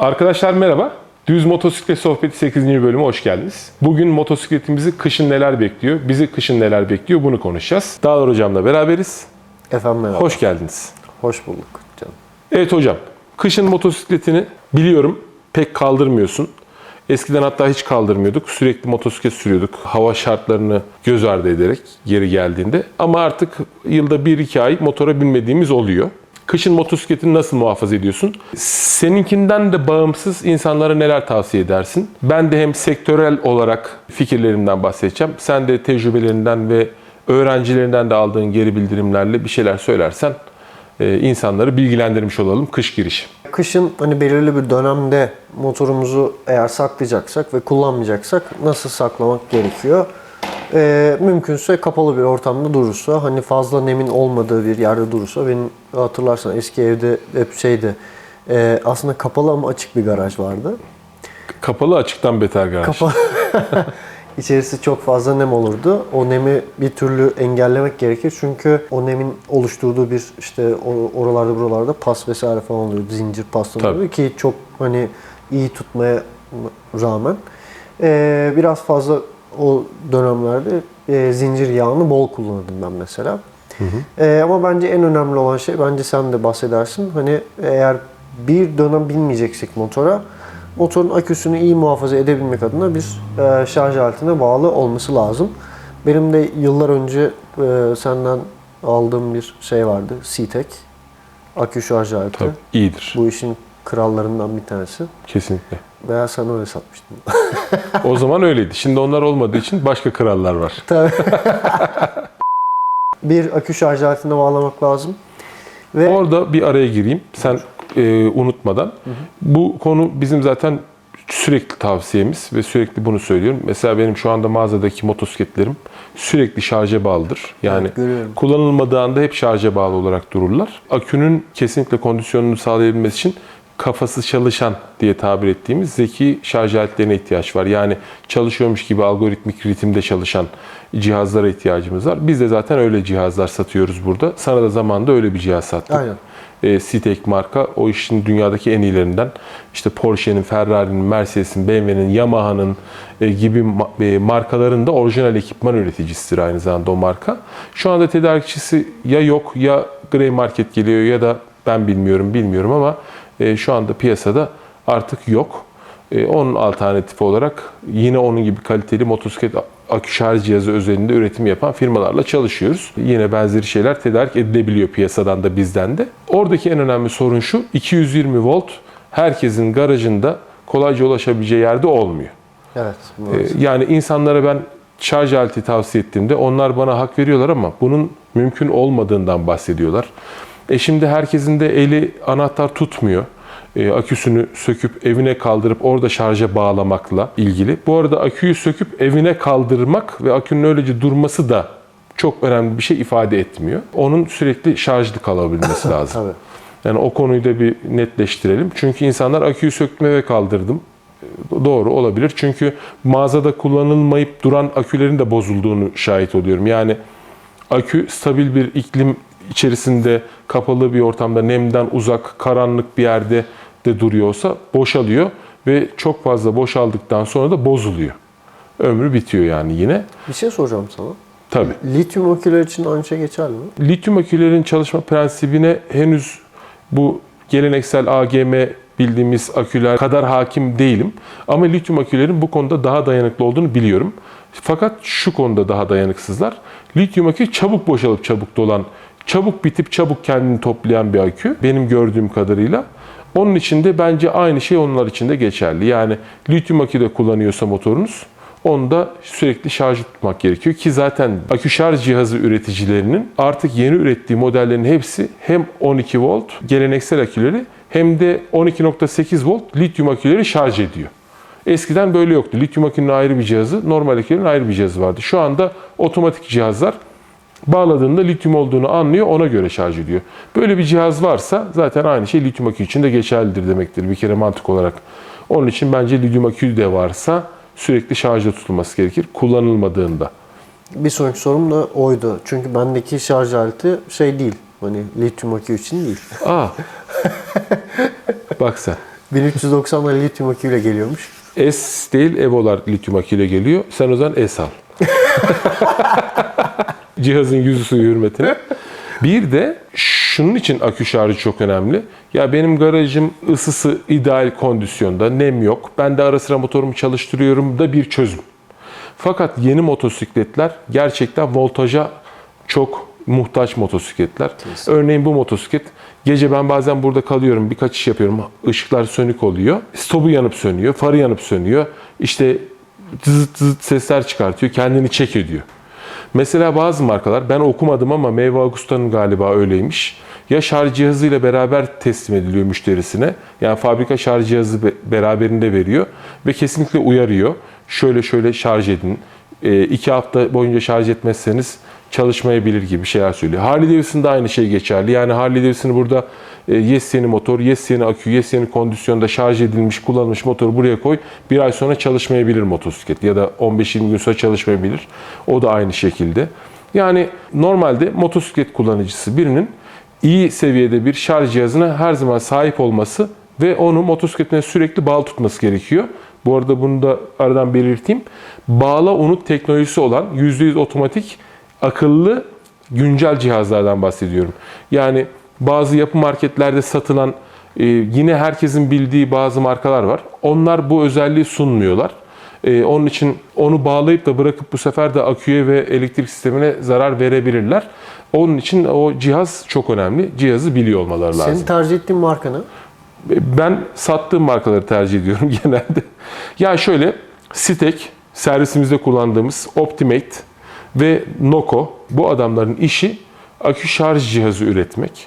Arkadaşlar merhaba. Düz Motosiklet Sohbeti 8. bölüme hoş geldiniz. Bugün motosikletimizi kışın neler bekliyor, bizi kışın neler bekliyor bunu konuşacağız. Dağlar Hocam'la beraberiz. Efendim merhaba. Hoş geldiniz. Hoş bulduk canım. Evet hocam, kışın motosikletini biliyorum pek kaldırmıyorsun. Eskiden hatta hiç kaldırmıyorduk. Sürekli motosiklet sürüyorduk. Hava şartlarını göz ardı ederek geri geldiğinde. Ama artık yılda 1-2 ay motora binmediğimiz oluyor. Kışın motosikletini nasıl muhafaza ediyorsun? Seninkinden de bağımsız insanlara neler tavsiye edersin? Ben de hem sektörel olarak fikirlerimden bahsedeceğim. Sen de tecrübelerinden ve öğrencilerinden de aldığın geri bildirimlerle bir şeyler söylersen e, insanları bilgilendirmiş olalım kış girişi. Kışın hani belirli bir dönemde motorumuzu eğer saklayacaksak ve kullanmayacaksak nasıl saklamak gerekiyor? Ee, mümkünse kapalı bir ortamda durursa, hani fazla nemin olmadığı bir yerde durursa, benim hatırlarsan eski evde hep şeydi, e, aslında kapalı ama açık bir garaj vardı. Kapalı açıktan beter garaj. Kapalı. İçerisi çok fazla nem olurdu. O nemi bir türlü engellemek gerekir. Çünkü o nemin oluşturduğu bir işte oralarda buralarda pas vesaire falan oluyor. Zincir oluyor ki çok hani iyi tutmaya rağmen. Ee, biraz fazla o dönemlerde e, zincir yağını bol kullanırdım ben mesela. Ee, ama bence en önemli olan şey, bence sen de bahsedersin. Hani eğer bir dönem binmeyeceksek motora, motorun aküsünü iyi muhafaza edebilmek adına bir e, şarj aletine bağlı olması lazım. Benim de yıllar önce e, senden aldığım bir şey vardı, C-Tek. Akü şarj aleti. Tabii iyidir. Bu işin krallarından bir tanesi. Kesinlikle. Veya sen öyle satmıştın. O zaman öyleydi. Şimdi onlar olmadığı için başka krallar var. Tabii. bir akü şarj aletine bağlamak lazım. Ve Orada bir araya gireyim. Sen e, unutmadan. Bu konu bizim zaten sürekli tavsiyemiz ve sürekli bunu söylüyorum. Mesela benim şu anda mağazadaki motosikletlerim sürekli şarja bağlıdır. Yani Evet, görüyorum. kullanılmadığı anda hep şarja bağlı olarak dururlar. Akünün kesinlikle kondisyonunu sağlayabilmesi için kafası çalışan diye tabir ettiğimiz zeki şarj aletlerine ihtiyaç var. Yani çalışıyormuş gibi algoritmik ritimde çalışan cihazlara ihtiyacımız var. Biz de zaten öyle cihazlar satıyoruz burada. Sana da zamanında öyle bir cihaz sattık. Aynen. E, Citek marka o işin dünyadaki en iyilerinden. İşte Porsche'nin, Ferrari'nin, Mercedes'in, BMW'nin, Yamaha'nın e, gibi ma- e, markaların da orijinal ekipman üreticisidir aynı zamanda o marka. Şu anda tedarikçisi ya yok ya grey market geliyor ya da ben bilmiyorum bilmiyorum ama e, şu anda piyasada artık yok. E, onun alternatifi olarak yine onun gibi kaliteli motosiklet akü şarj cihazı özelinde üretim yapan firmalarla çalışıyoruz. Yine benzeri şeyler tedarik edilebiliyor piyasadan da bizden de. Oradaki en önemli sorun şu, 220 volt herkesin garajında kolayca ulaşabileceği yerde olmuyor. Evet. E, yani insanlara ben şarj aleti tavsiye ettiğimde onlar bana hak veriyorlar ama bunun mümkün olmadığından bahsediyorlar. E şimdi herkesin de eli anahtar tutmuyor. E, aküsünü söküp evine kaldırıp orada şarja bağlamakla ilgili. Bu arada aküyü söküp evine kaldırmak ve akünün öylece durması da çok önemli bir şey ifade etmiyor. Onun sürekli şarjlı kalabilmesi lazım. Tabii. Yani o konuyu da bir netleştirelim. Çünkü insanlar aküyü söktüm ve kaldırdım. Doğru olabilir. Çünkü mağazada kullanılmayıp duran akülerin de bozulduğunu şahit oluyorum. Yani akü stabil bir iklim içerisinde kapalı bir ortamda nemden uzak, karanlık bir yerde de duruyorsa boşalıyor ve çok fazla boşaldıktan sonra da bozuluyor. Ömrü bitiyor yani yine. Bir şey soracağım sana. Tabii. Lityum aküler için aynı şey geçerli mi? Lityum akülerin çalışma prensibine henüz bu geleneksel AGM bildiğimiz aküler kadar hakim değilim. Ama lityum akülerin bu konuda daha dayanıklı olduğunu biliyorum. Fakat şu konuda daha dayanıksızlar. Lityum akü çabuk boşalıp çabuk dolan, çabuk bitip çabuk kendini toplayan bir akü benim gördüğüm kadarıyla. Onun için de bence aynı şey onlar için de geçerli. Yani lityum akü de kullanıyorsa motorunuz onu da sürekli şarj tutmak gerekiyor ki zaten akü şarj cihazı üreticilerinin artık yeni ürettiği modellerin hepsi hem 12 volt geleneksel aküleri hem de 12.8 volt lityum aküleri şarj ediyor. Eskiden böyle yoktu. Lityum akünün ayrı bir cihazı, normal akülerin ayrı bir cihazı vardı. Şu anda otomatik cihazlar bağladığında lityum olduğunu anlıyor, ona göre şarj ediyor. Böyle bir cihaz varsa zaten aynı şey lityum akü için de geçerlidir demektir bir kere mantık olarak. Onun için bence lityum akü de varsa sürekli şarjda tutulması gerekir kullanılmadığında. Bir sonraki sorum da oydu. Çünkü bendeki şarj aleti şey değil. Hani lityum akü için değil. Aa. Bak sen. 1390'da lityum aküyle geliyormuş. S değil Evo'lar lityum aküyle geliyor. Sen o zaman S al. Cihazın yüzü suyu hürmetine. Bir de şunun için akü şarjı çok önemli. Ya benim garajım ısısı ideal kondisyonda, nem yok. Ben de ara sıra motorumu çalıştırıyorum da bir çözüm. Fakat yeni motosikletler gerçekten voltaja çok muhtaç motosikletler. Örneğin bu motosiklet gece ben bazen burada kalıyorum birkaç iş yapıyorum. Işıklar sönük oluyor. Stopu yanıp sönüyor, farı yanıp sönüyor. İşte zıt zıt sesler çıkartıyor, kendini çek ediyor. Mesela bazı markalar ben okumadım ama Meyve Agusta'nın galiba öyleymiş. Ya şarj cihazıyla beraber teslim ediliyor müşterisine. Yani fabrika şarj cihazı be- beraberinde veriyor ve kesinlikle uyarıyor. Şöyle şöyle şarj edin. E, iki hafta boyunca şarj etmezseniz çalışmayabilir gibi şeyler söylüyor. Harley Davidson'da aynı şey geçerli. Yani Harley Davidson'ı burada e, yes yeni motor, yes yeni akü, yes yeni kondisyonda şarj edilmiş, kullanılmış motoru buraya koy. Bir ay sonra çalışmayabilir motosiklet ya da 15-20 gün sonra çalışmayabilir. O da aynı şekilde. Yani normalde motosiklet kullanıcısı birinin iyi seviyede bir şarj cihazına her zaman sahip olması ve onu motosikletine sürekli bağlı tutması gerekiyor. Bu arada bunu da aradan belirteyim. Bağla unut teknolojisi olan %100 otomatik akıllı güncel cihazlardan bahsediyorum. Yani bazı yapı marketlerde satılan e, yine herkesin bildiği bazı markalar var. Onlar bu özelliği sunmuyorlar. E, onun için onu bağlayıp da bırakıp bu sefer de aküye ve elektrik sistemine zarar verebilirler. Onun için o cihaz çok önemli. Cihazı biliyor olmaları lazım. Senin tercih ettiğin marka ne? Ben sattığım markaları tercih ediyorum genelde. Ya şöyle, Sitek, servisimizde kullandığımız Optimate ve Noco bu adamların işi akü şarj cihazı üretmek.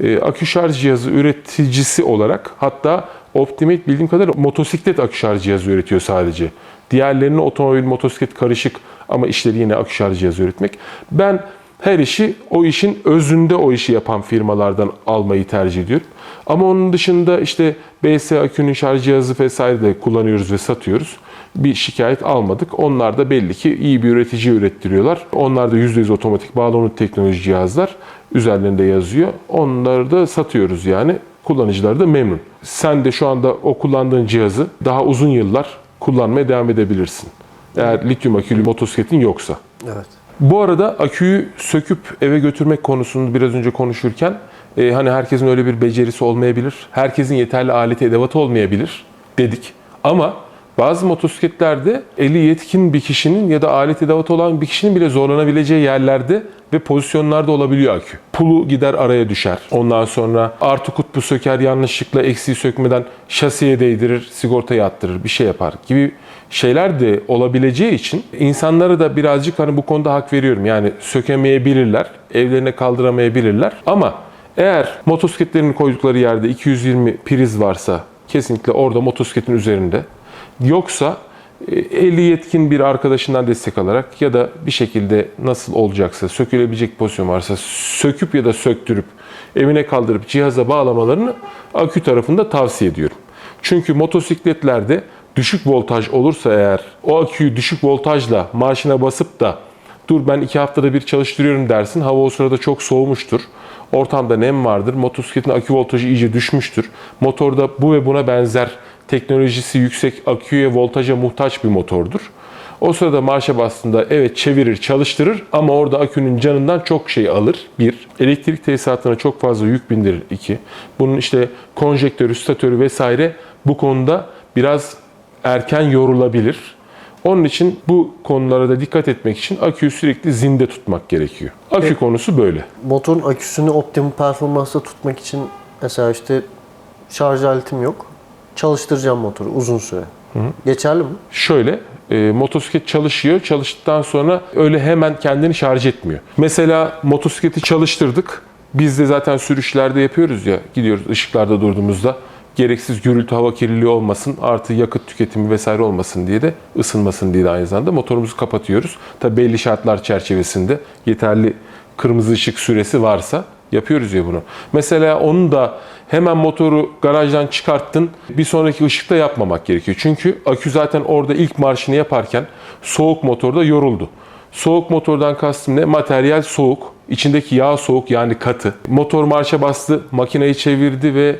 Ee, akü şarj cihazı üreticisi olarak hatta Optimate bildiğim kadarıyla motosiklet akü şarj cihazı üretiyor sadece. Diğerlerini otomobil, motosiklet karışık ama işleri yine akü şarj cihazı üretmek. Ben her işi o işin özünde o işi yapan firmalardan almayı tercih ediyorum. Ama onun dışında işte BS akünün şarj cihazı vesaire de kullanıyoruz ve satıyoruz. Bir şikayet almadık. Onlar da belli ki iyi bir üretici ürettiriyorlar. Onlar da %100 otomatik bağlanıcı teknoloji cihazlar üzerlerinde yazıyor. Onları da satıyoruz yani. Kullanıcılar da memnun. Sen de şu anda o kullandığın cihazı daha uzun yıllar kullanmaya devam edebilirsin. Eğer lityum akülü motosikletin yoksa. Evet. Bu arada aküyü söküp eve götürmek konusunu biraz önce konuşurken e, hani herkesin öyle bir becerisi olmayabilir. Herkesin yeterli aleti edevatı olmayabilir dedik. Ama bazı motosikletlerde eli yetkin bir kişinin ya da alet edevatı olan bir kişinin bile zorlanabileceği yerlerde ve pozisyonlarda olabiliyor akü. Pulu gider araya düşer. Ondan sonra artı kutbu söker yanlışlıkla eksiği sökmeden şasiye değdirir, sigortayı attırır, bir şey yapar gibi şeyler de olabileceği için insanlara da birazcık hani bu konuda hak veriyorum. Yani sökemeyebilirler, evlerine kaldıramayabilirler ama eğer motosikletlerini koydukları yerde 220 priz varsa kesinlikle orada motosikletin üzerinde yoksa e, eli yetkin bir arkadaşından destek alarak ya da bir şekilde nasıl olacaksa sökülebilecek pozisyon varsa söküp ya da söktürüp evine kaldırıp cihaza bağlamalarını akü tarafında tavsiye ediyorum. Çünkü motosikletlerde düşük voltaj olursa eğer o aküyü düşük voltajla maaşına basıp da dur ben iki haftada bir çalıştırıyorum dersin. Hava o sırada çok soğumuştur. Ortamda nem vardır. Motosikletin akü voltajı iyice düşmüştür. Motorda bu ve buna benzer teknolojisi yüksek aküye voltaja muhtaç bir motordur. O sırada marşa bastığında evet çevirir, çalıştırır ama orada akünün canından çok şey alır. Bir, elektrik tesisatına çok fazla yük bindirir. iki bunun işte konjektörü, statörü vesaire bu konuda biraz erken yorulabilir. Onun için bu konulara da dikkat etmek için aküyü sürekli zinde tutmak gerekiyor. Akü Evet. konusu böyle. Motorun aküsünü optimum performansta tutmak için mesela işte şarj aletim yok. Çalıştıracağım motoru uzun süre. Geçerli mi? Şöyle, e, motosiklet çalışıyor. Çalıştıktan sonra öyle hemen kendini şarj etmiyor. Mesela motosikleti çalıştırdık. Biz de zaten sürüşlerde yapıyoruz ya. Gidiyoruz ışıklarda durduğumuzda. Gereksiz gürültü, hava kirliliği olmasın, artı yakıt tüketimi vesaire olmasın diye de ısınmasın diye de aynı zamanda motorumuzu kapatıyoruz. Tabi belli şartlar çerçevesinde yeterli kırmızı ışık süresi varsa yapıyoruz ya bunu. Mesela onu da hemen motoru garajdan çıkarttın. Bir sonraki ışıkta yapmamak gerekiyor. Çünkü akü zaten orada ilk marşını yaparken soğuk motorda yoruldu. Soğuk motordan kastım ne? Materyal soğuk. içindeki yağ soğuk yani katı. Motor marşa bastı, makineyi çevirdi ve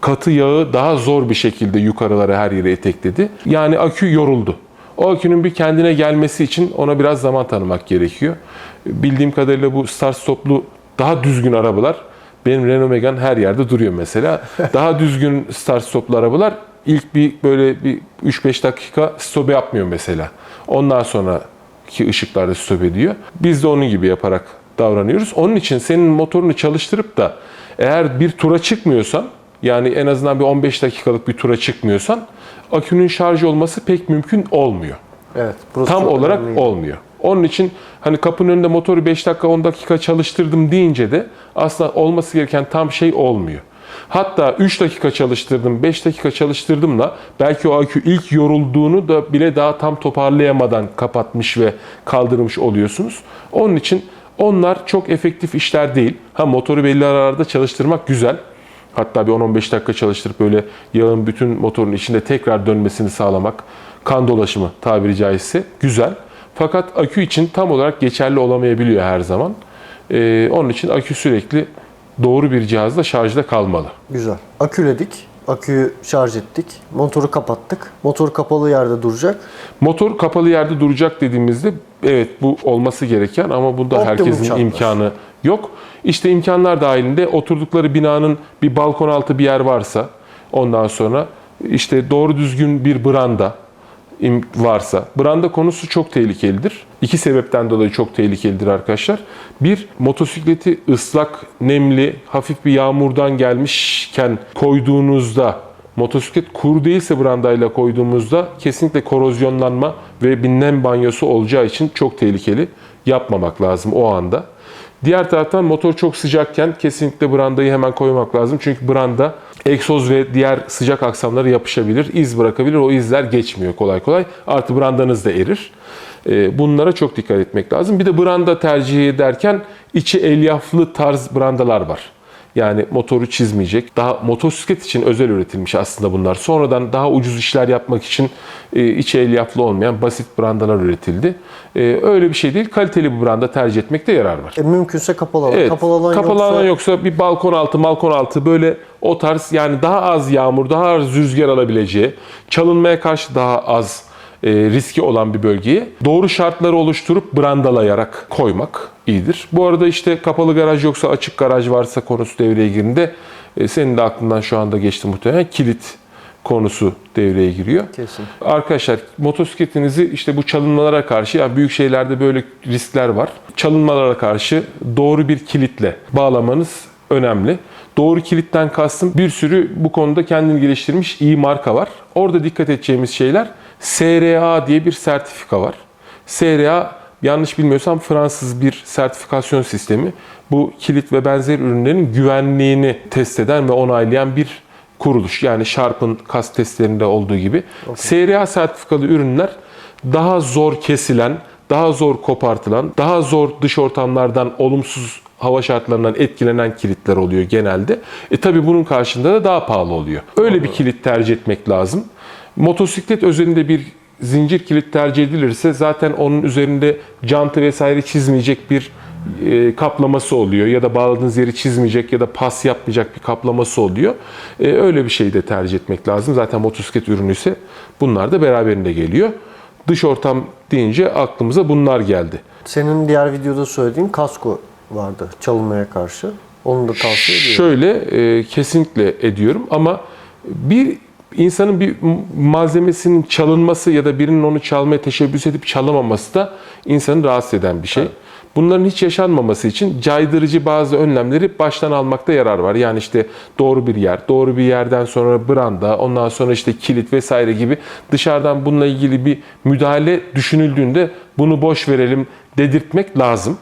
katı yağı daha zor bir şekilde yukarılara her yere etekledi. Yani akü yoruldu. O akünün bir kendine gelmesi için ona biraz zaman tanımak gerekiyor. Bildiğim kadarıyla bu start stoplu daha düzgün arabalar benim Renault Megane her yerde duruyor mesela. Daha düzgün start stoplu arabalar ilk bir böyle bir 3-5 dakika stop yapmıyor mesela. Ondan sonraki ışıklarda stop ediyor. Biz de onun gibi yaparak davranıyoruz. Onun için senin motorunu çalıştırıp da eğer bir tura çıkmıyorsan yani en azından bir 15 dakikalık bir tura çıkmıyorsan akünün şarj olması pek mümkün olmuyor. Evet. Tam olarak önemli. olmuyor. Onun için hani kapının önünde motoru 5 dakika 10 dakika çalıştırdım deyince de aslında olması gereken tam şey olmuyor. Hatta 3 dakika çalıştırdım, 5 dakika çalıştırdımla belki o akü ilk yorulduğunu da bile daha tam toparlayamadan kapatmış ve kaldırmış oluyorsunuz. Onun için onlar çok efektif işler değil. Ha motoru belli aralarda çalıştırmak güzel. Hatta bir 10-15 dakika çalıştırıp böyle yağın bütün motorun içinde tekrar dönmesini sağlamak, kan dolaşımı tabiri caizse güzel. Fakat akü için tam olarak geçerli olamayabiliyor her zaman. Ee, onun için akü sürekli doğru bir cihazda şarjda kalmalı. Güzel. Aküledik. Aküyü şarj ettik. Motoru kapattık. Motor kapalı yerde duracak. Motor kapalı yerde duracak dediğimizde evet bu olması gereken ama bunda Optimum herkesin şartlar. imkanı yok. İşte imkanlar dahilinde oturdukları binanın bir balkon altı bir yer varsa ondan sonra işte doğru düzgün bir branda varsa. Branda konusu çok tehlikelidir. İki sebepten dolayı çok tehlikelidir arkadaşlar. Bir, motosikleti ıslak, nemli, hafif bir yağmurdan gelmişken koyduğunuzda motosiklet kuru değilse brandayla koyduğumuzda kesinlikle korozyonlanma ve bir banyosu olacağı için çok tehlikeli. Yapmamak lazım o anda. Diğer taraftan motor çok sıcakken kesinlikle brandayı hemen koymak lazım. Çünkü branda egzoz ve diğer sıcak aksamları yapışabilir, iz bırakabilir. O izler geçmiyor kolay kolay. Artı brandanız da erir. Ee, Bunlara çok dikkat etmek lazım. Bir de branda tercih ederken içi elyaflı tarz brandalar var. Yani motoru çizmeyecek. Daha motosiklet için özel üretilmiş aslında bunlar. Sonradan daha ucuz işler yapmak için e, içi elyaflı olmayan basit brandalar üretildi. E, öyle bir şey değil. Kaliteli bir branda tercih etmekte yarar var. E, mümkünse kapalı alan. Evet. Kapalı alan kapalı yoksa alan yoksa bir balkon altı, balkon altı böyle o tarz yani daha az yağmur, daha az rüzgar alabileceği, çalınmaya karşı daha az e, riski olan bir bölgeye doğru şartları oluşturup brandalayarak koymak iyidir. Bu arada işte kapalı garaj yoksa açık garaj varsa konusu devreye girdiğinde e, senin de aklından şu anda geçti muhtemelen kilit konusu devreye giriyor. Kesin. Arkadaşlar motosikletinizi işte bu çalınmalara karşı yani büyük şeylerde böyle riskler var. Çalınmalara karşı doğru bir kilitle bağlamanız önemli. Doğru kilitten kastım bir sürü bu konuda kendini geliştirmiş iyi marka var. Orada dikkat edeceğimiz şeyler SRA diye bir sertifika var. SRA yanlış bilmiyorsam Fransız bir sertifikasyon sistemi. Bu kilit ve benzer ürünlerin güvenliğini test eden ve onaylayan bir kuruluş. Yani Sharp'ın kas testlerinde olduğu gibi. SRA sertifikalı ürünler daha zor kesilen, daha zor kopartılan, daha zor dış ortamlardan olumsuz hava şartlarından etkilenen kilitler oluyor genelde. E tabi bunun karşında da daha pahalı oluyor. Öyle bir kilit tercih etmek lazım. Motosiklet özelinde bir zincir kilit tercih edilirse zaten onun üzerinde jantı vesaire çizmeyecek bir e, kaplaması oluyor ya da bağladığınız yeri çizmeyecek ya da pas yapmayacak bir kaplaması oluyor. E, öyle bir şey de tercih etmek lazım. Zaten motosiklet ürünü ise bunlar da beraberinde geliyor. Dış ortam deyince aklımıza bunlar geldi. senin diğer videoda söylediğin kasko vardı çalınmaya karşı. Onu da tavsiye ediyorum. Şöyle e, kesinlikle ediyorum ama bir insanın bir malzemesinin çalınması ya da birinin onu çalmaya teşebbüs edip çalamaması da insanı rahatsız eden bir şey. Bunların hiç yaşanmaması için caydırıcı bazı önlemleri baştan almakta yarar var. Yani işte doğru bir yer, doğru bir yerden sonra branda, ondan sonra işte kilit vesaire gibi dışarıdan bununla ilgili bir müdahale düşünüldüğünde bunu boş verelim dedirtmek lazım.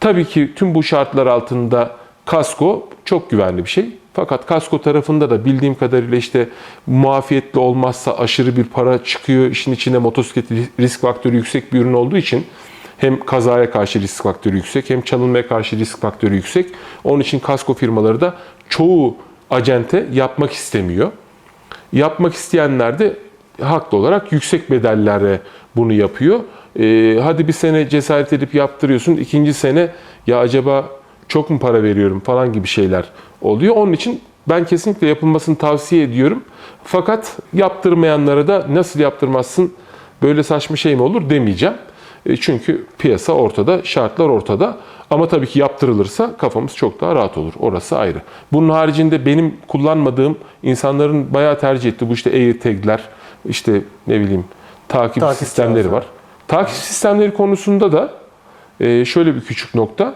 Tabii ki tüm bu şartlar altında kasko çok güvenli bir şey. Fakat kasko tarafında da bildiğim kadarıyla işte muafiyetli olmazsa aşırı bir para çıkıyor. İşin içinde motosiklet risk faktörü yüksek bir ürün olduğu için hem kazaya karşı risk faktörü yüksek hem çalınmaya karşı risk faktörü yüksek. Onun için kasko firmaları da çoğu acente yapmak istemiyor. Yapmak isteyenler de haklı olarak yüksek bedellere bunu yapıyor. Ee, hadi bir sene cesaret edip yaptırıyorsun. ikinci sene ya acaba çok mu para veriyorum falan gibi şeyler oluyor. Onun için Ben kesinlikle yapılmasını tavsiye ediyorum. Fakat yaptırmayanlara da nasıl yaptırmazsın böyle saçma şey mi olur demeyeceğim. E, Çünkü piyasa ortada, şartlar ortada. Ama tabii ki yaptırılırsa kafamız çok daha rahat olur. Orası ayrı. Bunun haricinde benim kullanmadığım insanların bayağı tercih ettiği bu işte AirTag'ler, işte ne bileyim takip, Takip sistemleri var. Takip sistemleri konusunda da e, şöyle bir küçük nokta.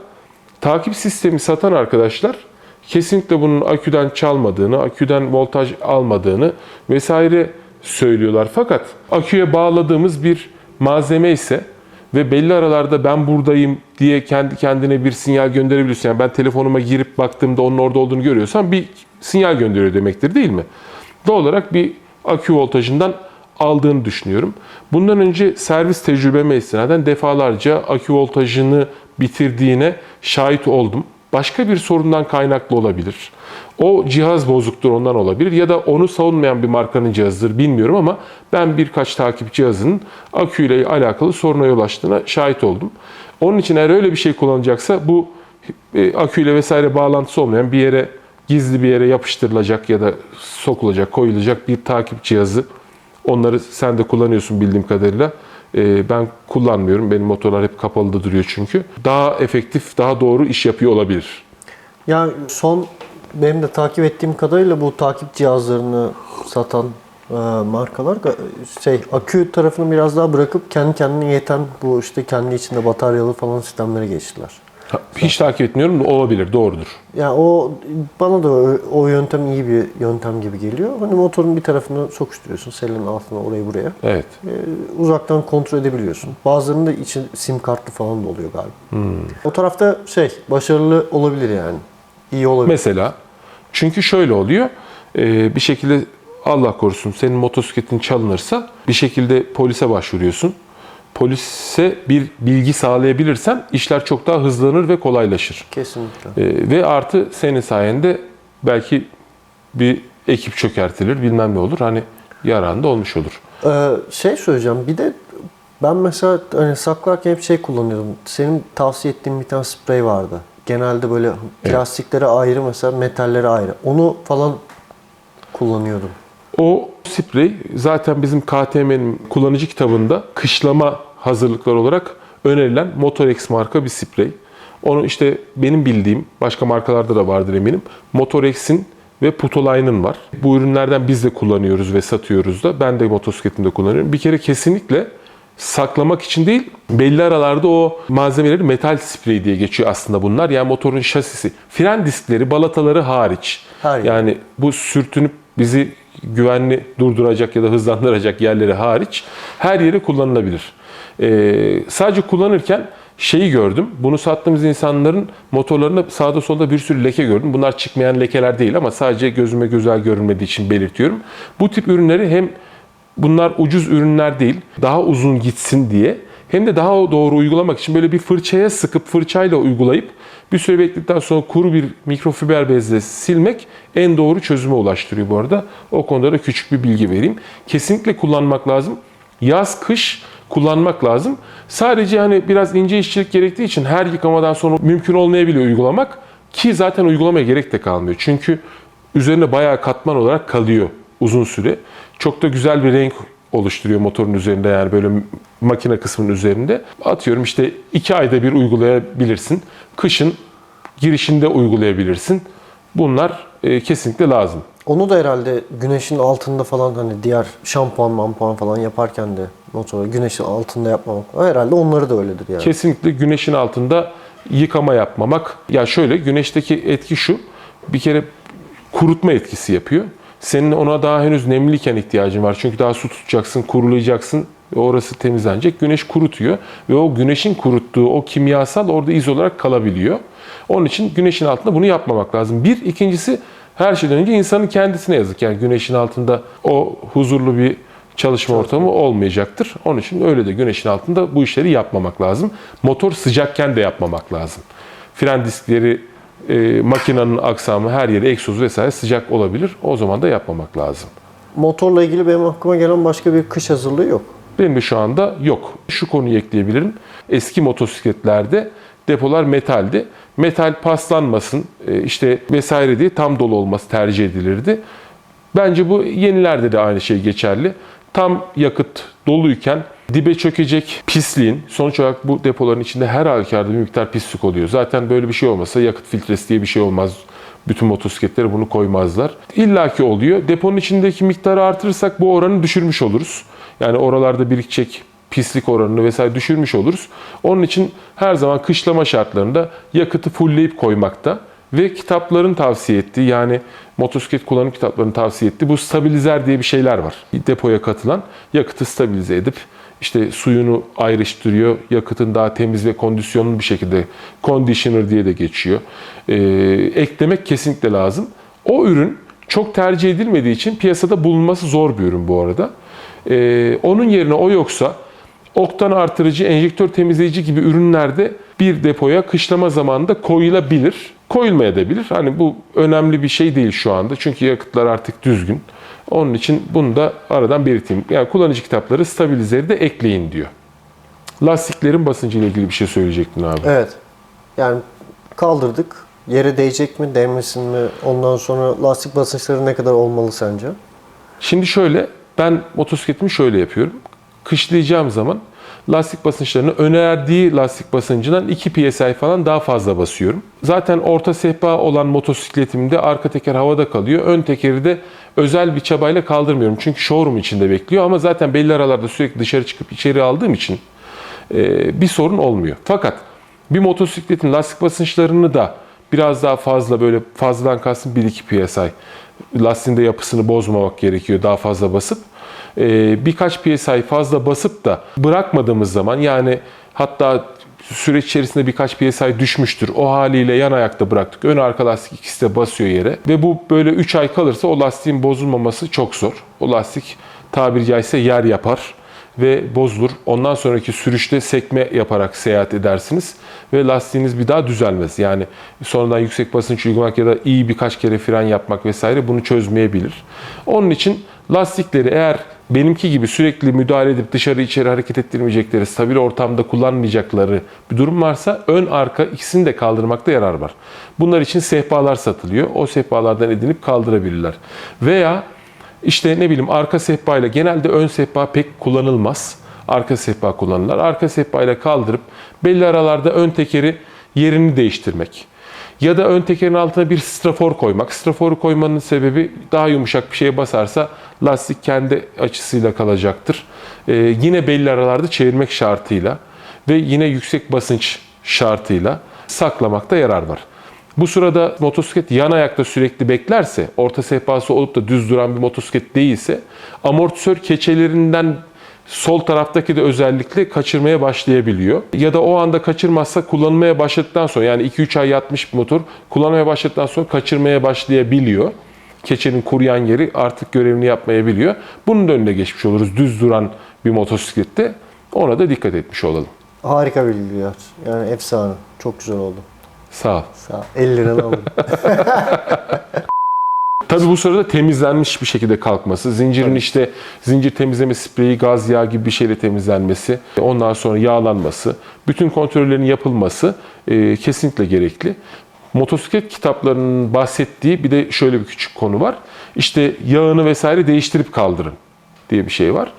Takip sistemi satan arkadaşlar kesinlikle bunun aküden çalmadığını, aküden voltaj almadığını vesaire söylüyorlar. Fakat aküye bağladığımız bir malzeme ise ve belli aralarda ben buradayım diye kendi kendine bir sinyal gönderebiliyorsun. Yani ben telefonuma girip baktığımda onun orada olduğunu görüyorsam bir sinyal gönderiyor demektir değil mi? Doğal olarak bir akü voltajından aldığını düşünüyorum. Bundan önce servis tecrübeme istinaden defalarca akü voltajını bitirdiğine şahit oldum. Başka bir sorundan kaynaklı olabilir. O cihaz bozuktur ondan olabilir ya da onu savunmayan bir markanın cihazıdır bilmiyorum ama ben birkaç takip cihazının aküyle alakalı soruna yol açtığına şahit oldum. Onun için eğer öyle bir şey kullanacaksa bu e, aküyle vesaire bağlantısı olmayan bir yere gizli bir yere yapıştırılacak ya da sokulacak, koyulacak bir takip cihazı Onları sen de kullanıyorsun bildiğim kadarıyla. Ee, ben kullanmıyorum. Benim motorlar hep kapalıda duruyor çünkü. Daha efektif, daha doğru iş yapıyor olabilir. Yani son benim de takip ettiğim kadarıyla bu takip cihazlarını satan e, markalar şey akü tarafını biraz daha bırakıp kendi kendine yeten bu işte kendi içinde bataryalı falan sistemlere geçtiler. Hiç takip etmiyorum da olabilir, doğrudur. Yani o bana da o, o yöntem iyi bir yöntem gibi geliyor. Hani motorun bir tarafını sokuşturuyorsun, selin altına orayı buraya. Evet. Ee, uzaktan kontrol edebiliyorsun. Bazılarının da içi sim kartlı falan da oluyor galiba. O tarafta şey başarılı olabilir yani. İyi olabilir. Mesela çünkü şöyle oluyor. Ee, bir şekilde Allah korusun senin motosikletin çalınırsa bir şekilde polise başvuruyorsun. Polise bir bilgi sağlayabilirsen işler çok daha hızlanır ve kolaylaşır. Kesinlikle. Ee, ve artı senin sayende belki bir ekip çökertilir, bilmem ne olur. Hani yaran da olmuş olur. Ee, şey söyleyeceğim. Bir de ben mesela hani saklarken hep şey kullanıyordum. Senin tavsiye ettiğin bir tane sprey vardı. Genelde böyle plastiklere ayrı mesela metallere ayrı. Onu falan kullanıyordum. O sprey zaten bizim KTM'nin kullanıcı kitabında kışlama hazırlıkları olarak önerilen Motorex marka bir sprey. Onu işte benim bildiğim başka markalarda da vardır eminim. Motorex'in ve Putoline'ın var. Bu ürünlerden biz de kullanıyoruz ve satıyoruz da. Ben de motosikletimde kullanıyorum. Bir kere kesinlikle saklamak için değil, belli aralarda o malzemeleri metal sprey diye geçiyor aslında bunlar. Yani motorun şasisi, fren diskleri, balataları hariç. Her yer. yani bu sürtünüp bizi güvenli durduracak ya da hızlandıracak yerleri hariç her yeri kullanılabilir. Ee, sadece kullanırken şeyi gördüm. Bunu sattığımız insanların motorlarında sağda solda bir sürü leke gördüm. Bunlar çıkmayan lekeler değil ama sadece gözüme güzel görünmediği için belirtiyorum. Bu tip ürünleri hem bunlar ucuz ürünler değil, daha uzun gitsin diye hem de daha doğru uygulamak için böyle bir fırçaya sıkıp fırçayla uygulayıp bir süre bekledikten sonra kuru bir mikrofiber bezle silmek en doğru çözüme ulaştırıyor bu arada. O konuda da küçük bir bilgi vereyim. Kesinlikle kullanmak lazım. Yaz, kış kullanmak lazım. Sadece hani biraz ince işçilik gerektiği için her yıkamadan sonra mümkün olmayabiliyor uygulamak. Ki zaten uygulamaya gerek de kalmıyor. Çünkü üzerine bayağı katman olarak kalıyor uzun süre. Çok da güzel bir renk oluşturuyor motorun üzerinde yani böyle makine kısmının üzerinde. Atıyorum işte iki ayda bir uygulayabilirsin. Kışın girişinde uygulayabilirsin. Bunlar e, kesinlikle lazım. Onu da herhalde güneşin altında falan hani diğer şampuan mampuan falan yaparken de motoru güneşin altında yapmamak. Herhalde onları da öyledir yani. Kesinlikle güneşin altında yıkama yapmamak. Ya şöyle güneşteki etki şu. Bir kere kurutma etkisi yapıyor. Senin ona daha henüz nemliyken ihtiyacın var. Çünkü daha su tutacaksın, kurulayacaksın. Orası temizlenecek. Güneş kurutuyor ve o güneşin kuruttuğu o kimyasal orada iz olarak kalabiliyor. Onun için güneşin altında bunu yapmamak lazım. Bir, ikincisi her şeyden önce insanın kendisine yazık. Yani güneşin altında o huzurlu bir çalışma ortamı olmayacaktır. Onun için öyle de güneşin altında bu işleri yapmamak lazım. Motor sıcakken de yapmamak lazım. Fren diskleri, e, makinenin aksamı, her yeri, egzoz vesaire sıcak olabilir. O zaman da yapmamak lazım. Motorla ilgili benim aklıma gelen başka bir kış hazırlığı yok. Benim de şu anda yok. Şu konuyu ekleyebilirim. Eski motosikletlerde depolar metaldi. Metal paslanmasın e, işte vesaire diye tam dolu olması tercih edilirdi. Bence bu yenilerde de aynı şey geçerli. Tam yakıt doluyken dibe çökecek pisliğin, sonuç olarak bu depoların içinde her halükarda bir miktar pislik oluyor. Zaten böyle bir şey olmasa yakıt filtresi diye bir şey olmaz. Bütün motosikletlere bunu koymazlar. İlla ki oluyor. Deponun içindeki miktarı artırırsak bu oranı düşürmüş oluruz. Yani oralarda birikecek pislik oranını vesaire düşürmüş oluruz. Onun için her zaman kışlama şartlarında yakıtı fullleyip koymakta ve kitapların tavsiye ettiği yani motosiklet kullanım kitaplarının tavsiye ettiği bu stabilizer diye bir şeyler var. Depoya katılan yakıtı stabilize edip işte suyunu ayrıştırıyor. Yakıtın daha temiz ve kondisyonlu bir şekilde conditioner diye de geçiyor. Ee, eklemek kesinlikle lazım. O ürün çok tercih edilmediği için piyasada bulunması zor bir ürün bu arada. Ee, onun yerine o yoksa oktan artırıcı, enjektör temizleyici gibi ürünlerde bir depoya kışlama zamanında koyulabilir. Koyulmayabilir. Hani bu önemli bir şey değil şu anda. Çünkü yakıtlar artık düzgün. Onun için bunu da aradan belirteyim. Yani kullanıcı kitapları stabilizeri de ekleyin diyor. Lastiklerin basıncı ile ilgili bir şey söyleyecektin abi. Evet. Yani kaldırdık. Yere değecek mi, değmesin mi? Ondan sonra lastik basınçları ne kadar olmalı sence? Şimdi şöyle, ben motosikletimi şöyle yapıyorum. Kışlayacağım zaman lastik basınçlarını önerdiği lastik basıncından 2 psi falan daha fazla basıyorum. Zaten orta sehpa olan motosikletimde arka teker havada kalıyor. Ön tekeri de özel bir çabayla kaldırmıyorum. Çünkü showroom içinde bekliyor ama zaten belli aralarda sürekli dışarı çıkıp içeri aldığım için e, bir sorun olmuyor. Fakat bir motosikletin lastik basınçlarını da biraz daha fazla böyle fazladan kastım 1-2 psi. Lastiğin de yapısını bozmamak gerekiyor daha fazla basıp. Ee, birkaç PSI fazla basıp da bırakmadığımız zaman yani hatta süreç içerisinde birkaç PSI düşmüştür. O haliyle yan ayakta bıraktık. Ön arka lastik ikisi de basıyor yere. Ve bu böyle 3 ay kalırsa o lastiğin bozulmaması çok zor. O lastik tabiri caizse yer yapar ve bozulur. Ondan sonraki sürüşte sekme yaparak seyahat edersiniz ve lastiğiniz bir daha düzelmez. Yani sonradan yüksek basınç uygulamak ya da iyi birkaç kere fren yapmak vesaire bunu çözmeyebilir. Onun için lastikleri eğer benimki gibi sürekli müdahale edip dışarı içeri hareket ettirmeyecekleri, stabil ortamda kullanmayacakları bir durum varsa ön arka ikisini de kaldırmakta yarar var. Bunlar için sehpalar satılıyor. O sehpalardan edinip kaldırabilirler. Veya işte ne bileyim arka sehpayla genelde ön sehpa pek kullanılmaz. Arka sehpa kullanırlar. Arka sehpayla kaldırıp belli aralarda ön tekeri yerini değiştirmek. Ya da ön tekerin altına bir strafor koymak. Straforu koymanın sebebi daha yumuşak bir şeye basarsa lastik kendi açısıyla kalacaktır. Ee, yine belli aralarda çevirmek şartıyla ve yine yüksek basınç şartıyla saklamakta yarar var. Bu sırada motosiklet yan ayakta sürekli beklerse, orta sehpası olup da düz duran bir motosiklet değilse, amortisör keçelerinden sol taraftaki de özellikle kaçırmaya başlayabiliyor. Ya da o anda kaçırmazsa kullanmaya başladıktan sonra yani 2-3 ay yatmış bir motor kullanmaya başladıktan sonra kaçırmaya başlayabiliyor. Keçenin kuruyan yeri artık görevini yapmayabiliyor. Bunun da önüne geçmiş oluruz düz duran bir motosiklette. Ona da dikkat etmiş olalım. Harika bilgiler. Yani efsane. Çok güzel oldu. Sağ ol. Sağ ol. 50 liranı alırım. Tabii bu sırada temizlenmiş bir şekilde kalkması, zincirin işte zincir temizleme spreyi, gaz yağı gibi bir şeyle temizlenmesi, ondan sonra yağlanması, bütün kontrollerin yapılması e, kesinlikle gerekli. Motosiklet kitaplarının bahsettiği bir de şöyle bir küçük konu var. İşte yağını vesaire değiştirip kaldırın diye bir şey var.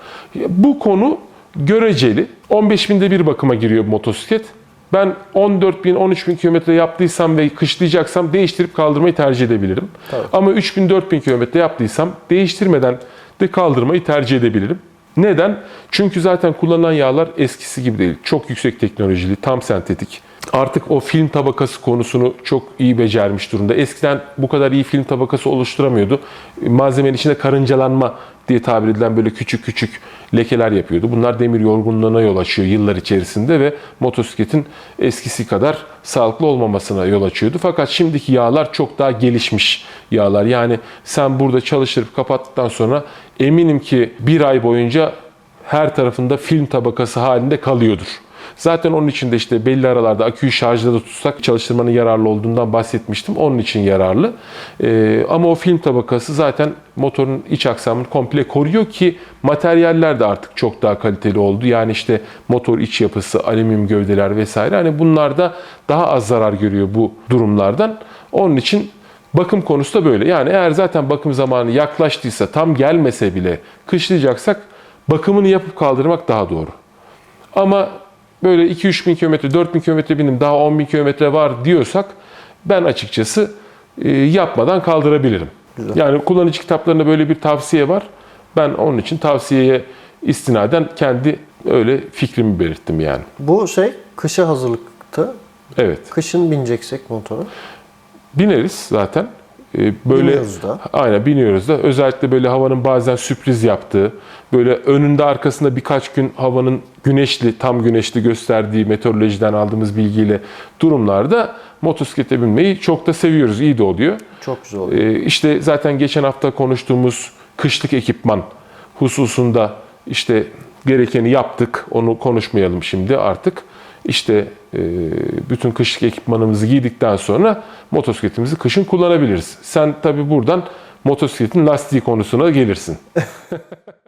Bu konu göreceli. 15 binde bir bakıma giriyor motosiklet. Ben 14 bin, 13 bin kilometre yaptıysam ve kışlayacaksam değiştirip kaldırmayı tercih edebilirim. Tabii. Ama 3 bin, 4 bin kilometre yaptıysam değiştirmeden de kaldırmayı tercih edebilirim. Neden? Çünkü zaten kullanılan yağlar eskisi gibi değil. Çok yüksek teknolojili, tam sentetik. Artık o film tabakası konusunu çok iyi becermiş durumda. Eskiden bu kadar iyi film tabakası oluşturamıyordu. Malzemenin içinde karıncalanma diye tabir edilen böyle küçük küçük lekeler yapıyordu. Bunlar demir yorgunluğuna yol açıyor yıllar içerisinde ve motosikletin eskisi kadar sağlıklı olmamasına yol açıyordu. Fakat şimdiki yağlar çok daha gelişmiş yağlar. Yani sen burada çalıştırıp kapattıktan sonra eminim ki bir ay boyunca her tarafında film tabakası halinde kalıyordur. Zaten onun için de işte belli aralarda aküyü şarjda da tutsak çalıştırmanın yararlı olduğundan bahsetmiştim. Onun için yararlı. Ee, ama o film tabakası zaten motorun iç aksamını komple koruyor ki materyaller de artık çok daha kaliteli oldu. Yani işte motor iç yapısı, alüminyum gövdeler vesaire. Hani bunlar da daha az zarar görüyor bu durumlardan. Onun için bakım konusu da böyle. Yani eğer zaten bakım zamanı yaklaştıysa, tam gelmese bile kışlayacaksak bakımını yapıp kaldırmak daha doğru. Ama böyle 2-3 bin kilometre, 4 bin kilometre bindim daha 10 bin kilometre var diyorsak ben açıkçası e, yapmadan kaldırabilirim. Güzel. Yani kullanıcı kitaplarında böyle bir tavsiye var. Ben onun için tavsiyeye istinaden kendi öyle fikrimi belirttim yani. Bu şey kışa hazırlıktı. Evet. Kışın bineceksek motora. Bineriz zaten. Ee, Böyle Biniyoruz da. Aynen biniyoruz da. Özellikle böyle havanın bazen sürpriz yaptığı, böyle önünde arkasında birkaç gün havanın güneşli, tam güneşli gösterdiği meteorolojiden aldığımız bilgiyle durumlarda motosiklete binmeyi çok da seviyoruz. İyi de oluyor. Çok güzel oluyor. Ee, işte zaten geçen hafta konuştuğumuz kışlık ekipman hususunda işte gerekeni yaptık. Onu konuşmayalım şimdi artık. İşte e, bütün kışlık ekipmanımızı giydikten sonra motosikletimizi kışın kullanabiliriz. Sen tabi buradan motosikletin lastiği konusuna gelirsin.